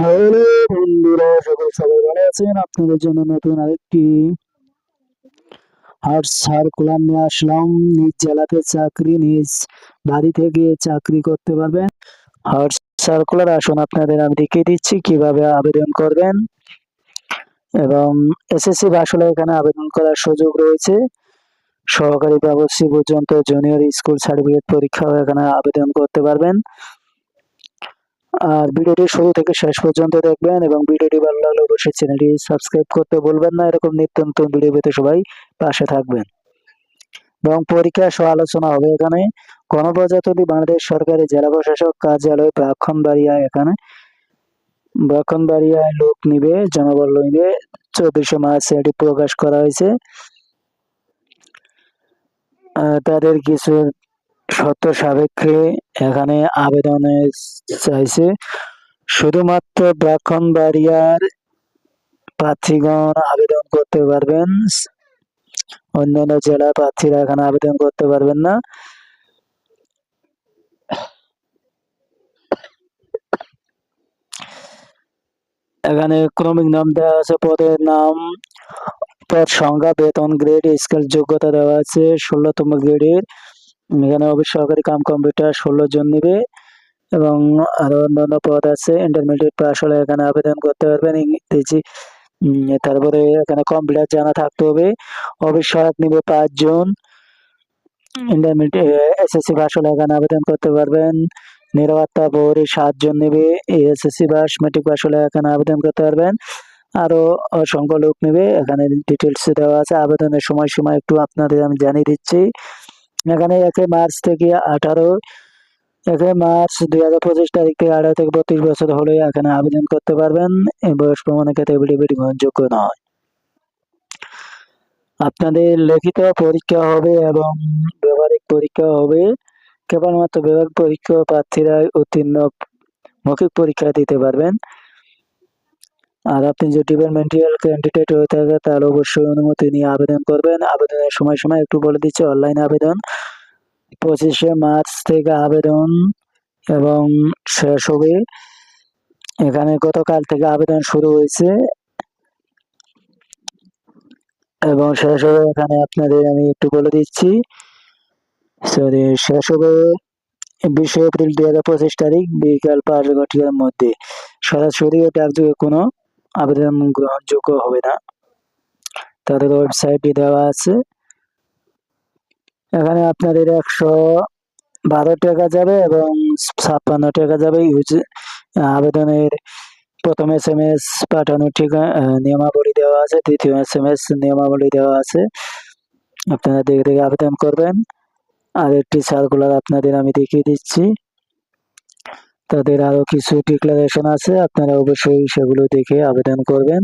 Hello বন্ধুরা সকল সবাই ভালো আছেন আপনাদের জন্য নতুন আরেকটি হার্ট সার্কুলার নিয়ে আসলাম নিজ জেলাতে চাকরি নিজ বাড়ি থেকে চাকরি করতে পারবেন। হার্ট সার্কুলার আসুন, আপনাদের আমি দেখিয়ে দিচ্ছি কীভাবে আবেদন করবেন এবং এসএসসি আসলে এখানে আবেদন করার সুযোগ রয়েছে। সহকারী ব্যবস্থা পর্যন্ত জুনিয়র স্কুল সার্টিফিকেট পরীক্ষাও এখানে আবেদন করতে পারবেন। আর ভিডিওটি শুরু থেকে শেষ পর্যন্ত দেখবেন এবং ভিডিওটি ভালো লাগলে অবশ্যই চ্যানেলটি সাবস্ক্রাইব করতে বলবেন না। এরকম নিত্য নতুন ভিডিও পেতে সবাই পাশে থাকবেন। এবং পরীক্ষা সহ আলোচনা হবে এখানে। গণপ্রজাতন্ত্রী বাংলাদেশ সরকারি জেলা প্রশাসক কার্যালয় ব্রাহ্মণবাড়িয়া এখানে। ব্রাহ্মণবাড়িয়ায় লোক নিবে, জনবল নিবে। চব্বিশে মার্চ এটি প্রকাশ করা হয়েছে। তাদের কিছু শর্ত সাপেক্ষে এখানে আবেদনে চাইছে। শুধুমাত্র ব্রাহ্মণবাড়িয়ার প্রার্থীগণ আবেদন করতে পারবেন। অন্যান্য জেলার প্রার্থীরা এখানে আবেদন করতে পারবেন না। এখানে ক্রমিক নাম দেওয়া আছে, পদের নাম, পদ সংখ্যা, বেতন গ্রেড স্কেল যোগ্যতা দেওয়া আছে, ষোলোতম গ্রেডের এখানে অফিস সহকারী কাম কম্পিউটার ষোলো জন নেবে এবং আরও অন্যান্য পদ আছে। ইন্টারমিডিয়েট পাস হলে এখানে আবেদন করতে পারবেন ইংরেজি। তারপরে এখানে কম্পিউটার জানা থাকতে হবে। অফিস সহায়ক নিবে পাঁচজন ইন্টারমিডিয়েট এসএসসি পাস হলে এখানে আবেদন করতে পারবেন। নিরাপত্তা প্রহরী সাতজন নেবে। এসএসসি পাস মেট্রিক পাস হলে এখানে আবেদন করতে পারবেন। আরও অসংখ্য লোক নেবে। এখানে ডিটেলস দেওয়া আছে। আবেদনের সময়সীমা একটু আপনাদের আমি জানিয়ে দিচ্ছি। এখানে একে মার্চ থেকে আঠারো একে মার্চ দুই হাজার পঁচিশ তারিখ থেকে আঠারো থেকে বত্রিশ বছর হলে এখানে আবেদন করতে পারবেন। বয়স প্রমাণের ক্ষেত্রে এফিডেভিট গ্রহণযোগ্য নয়। আপনাদের লিখিত পরীক্ষা হবে এবং ব্যবহারিক পরীক্ষা হবে। কেবলমাত্র ব্যবহারিক পরীক্ষা প্রার্থীরা উত্তীর্ণ মৌখিক পরীক্ষা দিতে পারবেন। আর আপনি যদি ডিপার্টমেন্টাল ক্যান্ডিডেট হয়ে থাকে, তাহলে অবশ্যই অনুমতি নিয়ে আবেদন করবেন। আবেদনের সময় সময় একটু বলে দিচ্ছি অনলাইন আবেদন। পঁচিশে মার্চ থেকে আবেদন এবং শেষ হবে। এখানে গতকাল থেকে আবেদন শুরু হয়েছে। এবং শেষ হবে, এখানে আপনাদের আমি একটু বলে দিচ্ছি। সরি শেষ হবে বিশে এপ্রিল দুই হাজার পঁচিশ তারিখ, বিকাল পাঁচ ঘটিকার মধ্যে। সরাসরি ডাকযোগে কোনো আবেদন গ্রহণযোগ্য হবে না। তাদের ওয়েবসাইটে দেওয়া আছে। এখানে আপনাদের একশো বারো টাকা যাবে এবং ছাপ্পান্ন টাকা যাবে ইউজ আবেদনের। প্রথম এস এম এস পাঠানোর ঠিকানা নিয়মাবলী দেওয়া আছে। দ্বিতীয় এস এম এস নিয়মাবলী দেওয়া আছে। আপনারা দেখে দেখে আবেদন করবেন। আর একটি সার্কুলার আপনাদের আমি দেখিয়ে দিচ্ছি। তাদের আরও কিছু ডিক্লারেশন আছে, আপনারা অবশ্যই সেগুলো দেখে আবেদন করবেন।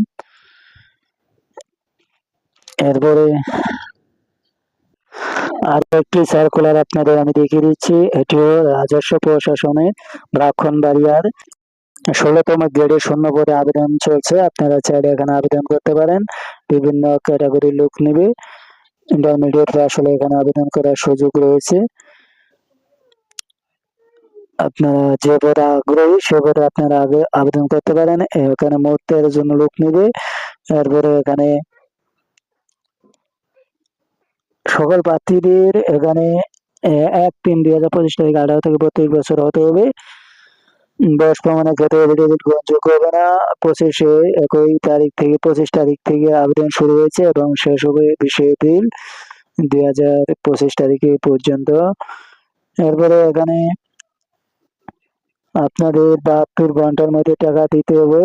এরপরে আর একটি সার্কুলার আপনাদের আমি দেখিয়ে দিচ্ছি এটিও রাজস্ব প্রশাসনের ব্রাহ্মণবাড়িয়ার ষোলোতম গ্রেডে শূন্য পদে আবেদন চলছে, আপনারা চাইলে এখানে আবেদন করতে পারেন, বিভিন্ন ক্যাটাগরির লোক নেবে। ইন্টারমিডিয়েট আসলে এখানে আবেদন করার সুযোগ রয়েছে। আপনারা যে পদে আগ্রহী, সে পদে আপনারা আগে আবেদন করতে পারেন। এখানে মোট তেরো জন লোক নেবে। তারপরে এখানে সকল প্রার্থীদের এখানে এক তিন দুই হাজার পঁচিশ তারিখ আঠারো থেকে বত্রিশ বছর হতে হবে। বয়স প্রমাণের ক্ষেত্রে এফিডেভিট গ্রহণযোগ্য হবে না। পঁচিশে একই তারিখ থেকে, পঁচিশ তারিখ থেকে আবেদন শুরু হয়েছে এবং শেষ হবে বিশে এপ্রিল দুই হাজার পঁচিশ তারিখে পর্যন্ত। এরপরে এখানে আপনাদের বাহাত্তর ঘণ্টার মধ্যে টাকা দিতে হবে।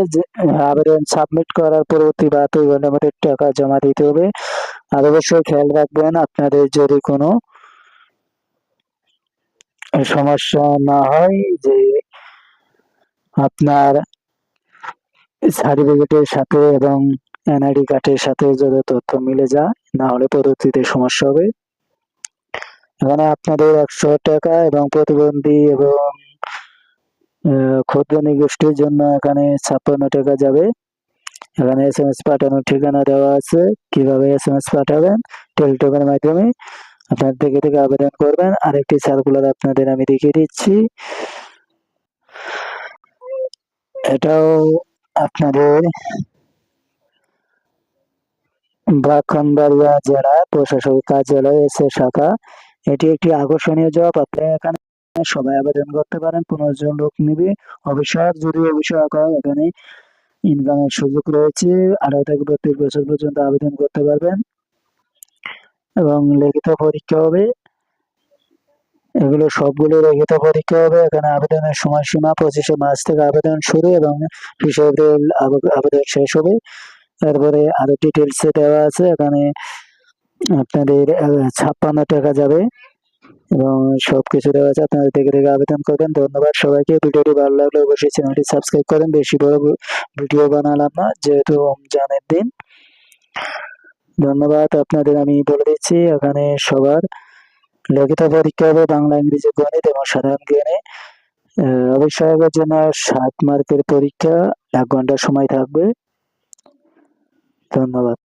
আবেদন সাবমিট করার পরবর্তী বাহাত্তর ঘণ্টার মধ্যে টাকা জমা দিতে হবে। আর অবশ্যই খেয়াল রাখবেন, আপনাদের যদি কোনো সমস্যা না হয় যে, আপনার সার্টিফিকেটের সাথে এবং এনআইডি কার্ডের সাথে যদি তথ্য মিলে যায়, না হলে পরবর্তীতে সমস্যা হবে। এখানে আপনাদের একশো টাকা এবং প্রতিবন্ধী এবং আহ, ক্ষুদ্র নিগোষ্ঠীর জন্য এখানে ছাপ্পান্ন টাকা যাবে। এখানে এস এম এস পাঠানোর ঠিকানা দেওয়া আছে। কীভাবে এস এম এস পাঠাবেন টেলিটকের মাধ্যমে আপনার দেখে দেখে আবেদন করবেন। আরেকটি সার্কুলার আপনাদের আমি দেখিয়ে দিচ্ছি। এটাও আপনাদের ব্রাহ্মণবাড়িয়া জেলা প্রশাসনিক কার্যালয় এসে শাখা। এটি একটি আকর্ষণীয় জব। আপনি এখানে সবাই আবেদন করতে পারেন, পনেরো জন লোক নিবে। অবসর যদি অবসর হয় এখানে ইনকামের সুযোগ রয়েছে আঠারো থেকে বত্রিশ বছর পর্যন্ত আবেদন করতে পারবেন। এবং লিখিত পরীক্ষা হবে। এগুলো সবগুলো লিখিত পরীক্ষা হবে। এখানে আবেদনের সময়সীমা পঁচিশে মার্চ থেকে আবেদন শুরু এবং বিশে আবেদন শেষ হবে। তারপরে আরও ডিটেলসে দেওয়া আছে। এখানে আপনাদের ছাপ্পান্ন টাকা যাবে। এবং সবকিছু দেওয়া আছে। আপনারা দেখে দেখে আবেদন করবেন। ধন্যবাদ সবাইকে। ভিডিওটি ভালো লাগলে অবশ্যই চ্যানেলটি সাবস্ক্রাইব করেন বেশি বড় ভিডিও বানালাম না, যেহেতু রমজানের দিন। ধন্যবাদ। আপনাদের আমি বলে দিচ্ছি, এখানে সবার লিখিত পরীক্ষা হবে বাংলা, ইংরেজি, গণিত এবং সাধারণ জ্ঞানে। অবশ্যকের জন্য সাত মার্কের পরীক্ষা, এক ঘণ্টা সময় থাকবে। ধন্যবাদ।